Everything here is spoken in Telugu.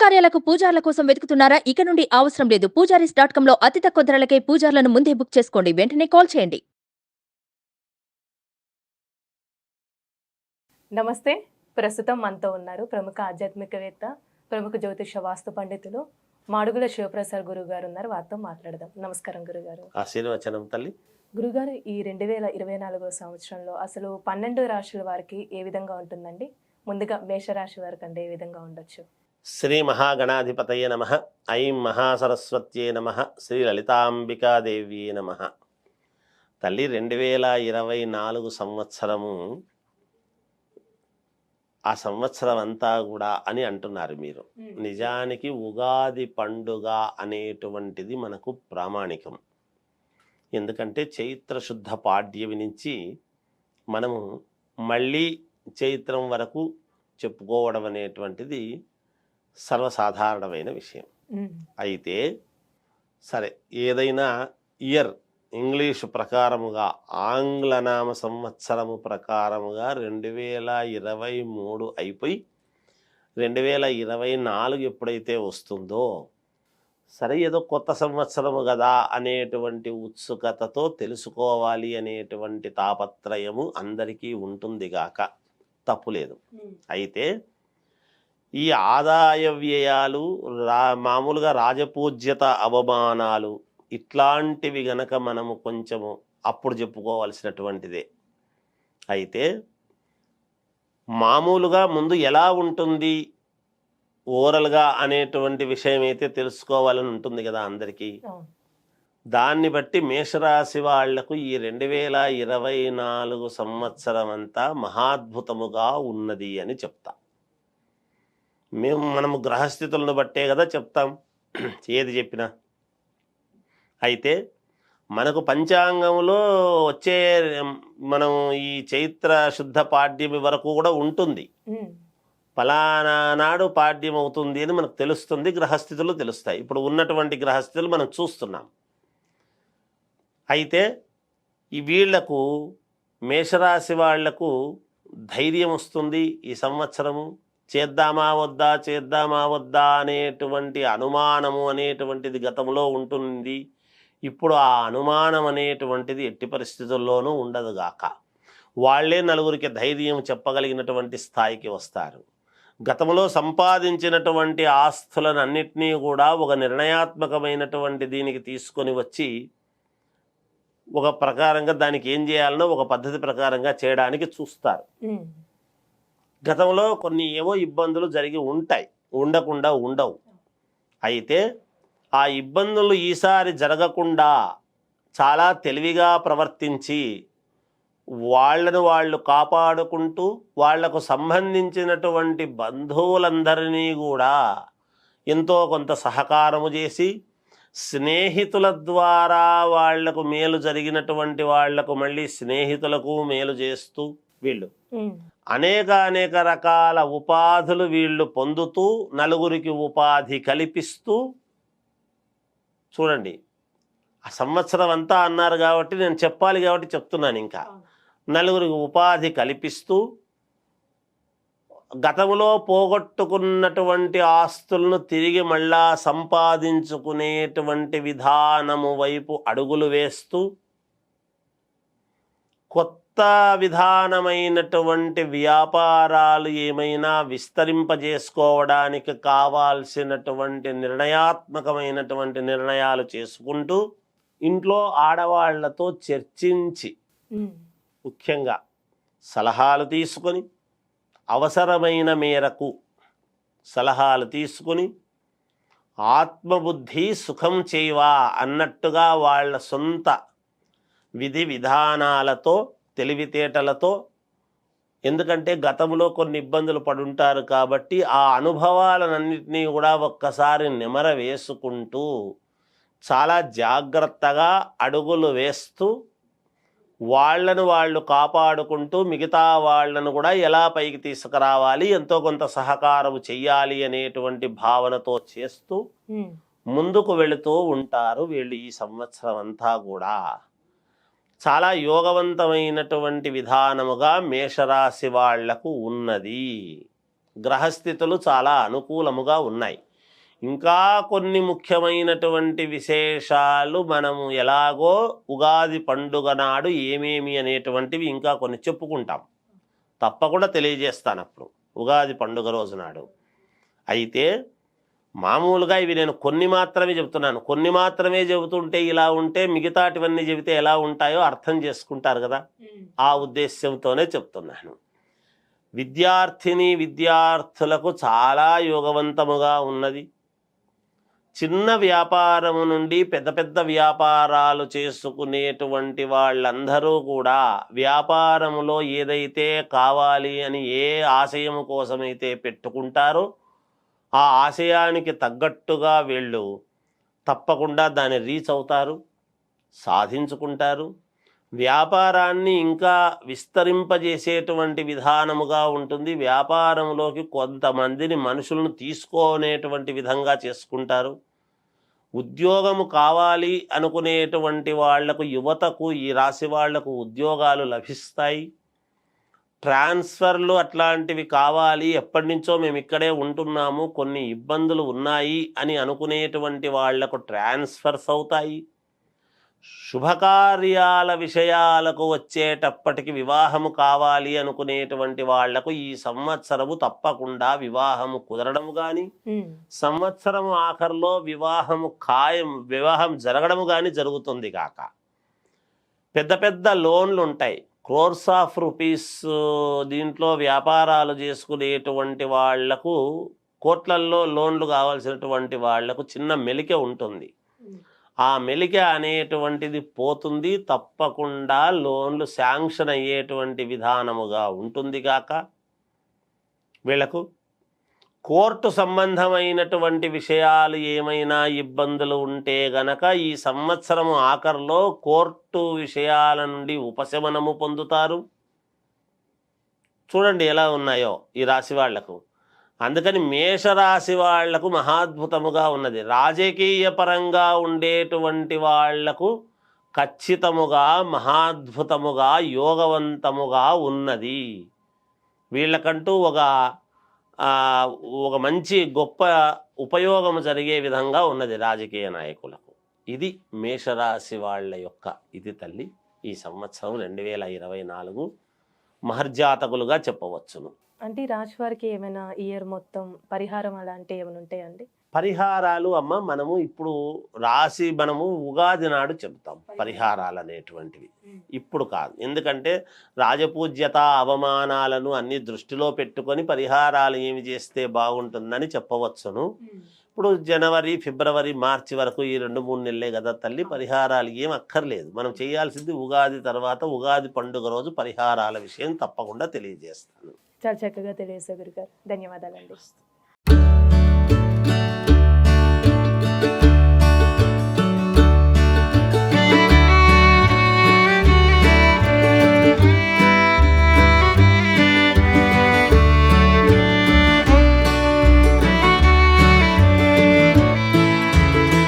శుభకార్యాలకు పూజార్ల కోసం వెతుకుతున్నారా? ఇక నుండి అవసరం లేదు. పూజారీస్ డాట్ కామ్లో అతి తక్కువ ధరలకే పూజార్లను ముందే బుక్ చేసుకోండి. వెంటనే కాల్ చేయండి. నమస్తే. ప్రస్తుతం మనతో ఉన్నారు ప్రముఖ ఆధ్యాత్మికవేత్త ప్రముఖ జ్యోతిష వాస్తు పండితులు మాడుగుల శివప్రసాద్ గురువు గారు ఉన్నారు. వారితో మాట్లాడదాం. నమస్కారం గురుగారు. ఆశీర్వచనం తల్లి. గురుగారు ఈ రెండు వేల ఇరవై నాలుగో సంవత్సరంలో అసలు పన్నెండు రాశుల వారికి ఏ విధంగా ఉంటుందండి? ముందుగా మేషరాశి వారికి అంటే ఏ విధంగా ఉండొచ్చు? శ్రీ మహాగణాధిపతయ నమ. ఐం మహాసరస్వత్యే నమ. శ్రీ లలితాంబికాదేవ్యే నమ. తల్లి రెండు వేల ఇరవై నాలుగు సంవత్సరము ఆ సంవత్సరం అంతా కూడా అని అంటున్నారు మీరు. నిజానికి ఉగాది పండుగ అనేటువంటిది మనకు ప్రామాణికం. ఎందుకంటే చైత్ర శుద్ధ పాడ్యమి నుంచి మనము మళ్ళీ చైత్రం వరకు చెప్పుకోవడం అనేటువంటిది సర్వసాధారణమైన విషయం. అయితే సరే ఏదైనా ఇయర్ ఇంగ్లీషు ప్రకారముగా ఆంగ్లనామ సంవత్సరము ప్రకారముగా రెండు వేల ఇరవై మూడు అయిపోయి రెండు వేల ఇరవై నాలుగు ఎప్పుడైతే వస్తుందో సరే ఏదో కొత్త సంవత్సరము కదా అనేటువంటి ఉత్సుకతతో తెలుసుకోవాలి అనేటువంటి తాపత్రయము అందరికీ ఉంటుంది గాక తప్పులేదు అయితే ఈ ఆదాయ వ్యయాలు రా మామూలుగా రాజపూజ్యత అవమానాలు ఇట్లాంటివి గనక మనము కొంచెము అప్పుడు చెప్పుకోవాల్సినటువంటిదే. అయితే మామూలుగా ముందు ఎలా ఉంటుంది? ఓరల్గా అనేటువంటి విషయం అయితే తెలుసుకోవాలని ఉంటుంది కదా అందరికీ. దాన్ని బట్టి మేషరాశి వాళ్ళకు ఈ రెండు వేల ఇరవై నాలుగు సంవత్సరం అంతా మహాద్భుతముగా ఉన్నది అని చెప్తా. మేము మనము గ్రహస్థితులను బట్టే కదా చెప్తాం. ఏది చెప్పినా. అయితే మనకు పంచాంగంలో వచ్చే మనం ఈ చైత్ర శుద్ధ పాడ్యమి వరకు కూడా ఉంటుంది. ఫలానా నాడు పాడ్యం అవుతుంది అని మనకు తెలుస్తుంది గ్రహస్థితులు తెలుస్తాయి. ఇప్పుడు ఉన్నటువంటి గ్రహస్థితులు మనం చూస్తున్నాం. అయితే ఈ వీళ్ళకు మేషరాశి వాళ్ళకు ధైర్యం వస్తుంది ఈ సంవత్సరము. చేద్దామా వద్దా చేద్దామా వద్దా అనేటువంటి అనుమానము అనేటువంటిది గతంలో ఉంటుంది ఇప్పుడు ఆ అనుమానం అనేటువంటిది ఎట్టి పరిస్థితుల్లోనూ ఉండదుగాక వాళ్ళే నలుగురికి ధైర్యం చెప్పగలిగినటువంటి స్థాయికి వస్తారు. గతంలో సంపాదించినటువంటి ఆస్తులను అన్నిటినీ కూడా ఒక నిర్ణయాత్మకమైనటువంటి దీనికి తీసుకొని వచ్చి ఒక ప్రకారంగా దానికి ఏం చేయాలనో ఒక పద్ధతి ప్రకారంగా చేయడానికి చూస్తారు. గతంలో కొన్ని ఏవో ఇబ్బందులు జరిగి ఉంటాయి. ఉండకుండా ఉండవు. అయితే ఆ ఇబ్బందులు ఈసారి జరగకుండా చాలా తెలివిగా ప్రవర్తించి వాళ్ళను వాళ్ళు కాపాడుకుంటూ వాళ్ళకు సంబంధించినటువంటి బంధువులందరినీ కూడా ఎంతో కొంత సహకారము చేసి స్నేహితుల ద్వారా వాళ్ళకు మేలు జరిగినటువంటి వాళ్ళకు మళ్ళీ స్నేహితులకు మేలు చేస్తూ వీళ్ళు. అనేక అనేక రకాల ఉపాధులు వీళ్ళు పొందుతూ నలుగురికి ఉపాధి కల్పిస్తూ చూడండి ఆ సంవత్సరం అంతా అన్నారు కాబట్టి నేను చెప్పాలి కాబట్టి చెప్తున్నాను ఇంకా. నలుగురికి ఉపాధి కల్పిస్తూ గతంలో పోగొట్టుకున్నటువంటి ఆస్తులను తిరిగి మళ్ళా సంపాదించుకునేటువంటి విధానము వైపు అడుగులు వేస్తూ కొత్త విధానమైనటువంటి వ్యాపారాలు ఏమైనా విస్తరింపజేసుకోవడానికి కావాల్సినటువంటి నిర్ణయాత్మకమైనటువంటి నిర్ణయాలు చేసుకుంటూ ఇంట్లో ఆడవాళ్ళతో చర్చించి ముఖ్యంగా సలహాలు తీసుకొని అవసరమైన మేరకు సలహాలు తీసుకుని ఆత్మబుద్ధి సుఖం చేయవా అన్నట్టుగా వాళ్ళ సొంత విధి విధానాలతో తెలివితేటలతో ఎందుకంటే గతంలో కొన్ని ఇబ్బందులు పడుంటారు కాబట్టి ఆ అనుభవాలన్నింటినీ కూడా ఒక్కసారి నెమర వేసుకుంటూ చాలా జాగ్రత్తగా అడుగులు వేస్తూ వాళ్ళను వాళ్ళు కాపాడుకుంటూ మిగతా వాళ్ళను కూడా ఎలా పైకి తీసుకురావాలి ఎంతో కొంత సహకారం చెయ్యాలి అనేటువంటి భావనతో చేస్తూ ముందుకు వెళుతూ ఉంటారు వీళ్ళు ఈ సంవత్సరం అంతా కూడా. చాలా యోగవంతమైనటువంటి విధానముగా మేషరాశి వాళ్ళకు ఉన్నది. గ్రహస్థితులు చాలా అనుకూలముగా ఉన్నాయి. ఇంకా కొన్ని ముఖ్యమైనటువంటి విశేషాలు మనము ఎలాగో ఉగాది పండుగ నాడు ఏమేమి అనేటువంటివి ఇంకా కొన్ని చెప్పుకుంటాం. తప్పకుండా తెలియజేస్తాను అప్పుడు ఉగాది పండుగ రోజు నాడు. అయితే మామూలుగా ఇవి నేను కొన్ని మాత్రమే చెబుతున్నాను. కొన్ని మాత్రమే చెబుతుంటే ఇలా ఉంటే మిగతాటివన్నీ చెబితే ఎలా ఉంటాయో అర్థం చేసుకుంటారు కదా. ఆ ఉద్దేశ్యంతోనే చెప్తున్నాను. విద్యార్థిని విద్యార్థులకు చాలా యోగవంతముగా ఉన్నది. చిన్న వ్యాపారము నుండి పెద్ద పెద్ద వ్యాపారాలు చేసుకునేటువంటి వాళ్ళందరూ కూడా వ్యాపారములో ఏదైతే కావాలి అని ఏ ఆశయము కోసమైతే పెట్టుకుంటారో ఆ ఆశయానికి తగ్గట్టుగా వీళ్ళు తప్పకుండా దాన్ని రీచ్ అవుతారు సాధించుకుంటారు. వ్యాపారాన్ని ఇంకా విస్తరింపజేసేటువంటి విధానముగా ఉంటుంది. వ్యాపారంలోకి కొంతమందిని మనుషులను తీసుకునేటువంటి విధంగా చేసుకుంటారు. ఉద్యోగము కావాలి అనుకునేటువంటి వాళ్ళకు యువతకు ఈ రాశి వాళ్ళకు ఉద్యోగాలు లభిస్తాయి. ట్రాన్స్ఫర్లు అట్లాంటివి కావాలి. ఎప్పటి నుంచో మేము ఇక్కడే ఉంటున్నాము. కొన్ని ఇబ్బందులు ఉన్నాయి అని అనుకునేటువంటి వాళ్ళకు ట్రాన్స్ఫర్స్ అవుతాయి. శుభకార్యాల విషయాలకు వచ్చేటప్పటికి వివాహము కావాలి అనుకునేటువంటి వాళ్ళకు ఈ సంవత్సరము తప్పకుండా వివాహము కుదరడము కానీ సంవత్సరం ఆఖరిలో వివాహము ఖాయం వివాహం జరగడము కానీ జరుగుతుంది కాక. పెద్ద పెద్ద లోన్లు ఉంటాయి క్రోర్స్ ఆఫ్ రూపీస్ దీంట్లో వ్యాపారాలు చేసుకునేటువంటి వాళ్ళకు కోట్లల్లో లోన్లు కావాల్సినటువంటి వాళ్ళకు చిన్న మెలిక ఉంటుంది. ఆ మెలిక అనేటువంటిది పోతుంది తప్పకుండా లోన్లు శాంక్షన్ అయ్యేటువంటి విధానముగా ఉంటుంది కాక వీళ్ళకు కోర్టు సంబంధమైనటువంటి విషయాలు ఏమైనా ఇబ్బందులు ఉంటే గనక ఈ సంవత్సరము ఆఖరిలో కోర్టు విషయాల నుండి ఉపశమనము పొందుతారు. చూడండి ఎలా ఉన్నాయో ఈ రాశి వాళ్ళకు. అందుకని మేషరాశి వాళ్ళకు మహాద్భుతముగా ఉన్నది. రాజకీయ పరంగా ఉండేటువంటి వాళ్ళకు ఖచ్చితముగా మహాద్భుతముగా యోగవంతముగా ఉన్నది. వీళ్ళకంటూ ఒక ఒక మంచి గొప్ప ఉపయోగం జరిగే విధంగా ఉన్నది రాజకీయ నాయకులకు. ఇది మేషరాశి వాళ్ళ యొక్క ఇది తల్లి. ఈ సంవత్సరం రెండు వేల ఇరవై నాలుగు మహర్జాతకులుగా చెప్పవచ్చును. అంటే రాశి వారికి ఏమైనా ఇయర్ మొత్తం పరిహారం అలాంటి ఏమైనా ఉంటాయండి? పరిహారాలు అమ్మ మనము ఇప్పుడు రాసి మనము ఉగాది నాడు చెప్తాం పరిహారాలు అనేటువంటివి ఇప్పుడు కాదు. ఎందుకంటే రాజపూజ్యత అవమానాలను అన్ని దృష్టిలో పెట్టుకొని పరిహారాలు ఏమి చేస్తే బాగుంటుందని చెప్పవచ్చును. ఇప్పుడు జనవరి ఫిబ్రవరి మార్చి వరకు ఈ రెండు మూడు నెలలే కదా తల్లి పరిహారాలు ఏం అక్కర్లేదు. మనం చేయాల్సింది ఉగాది తర్వాత ఉగాది పండుగ రోజు పరిహారాల విషయం తప్పకుండా తెలియజేస్తాను. చాలా చక్కగా తెలియజేశారు గురుగారు. ధన్యవాదాలండి.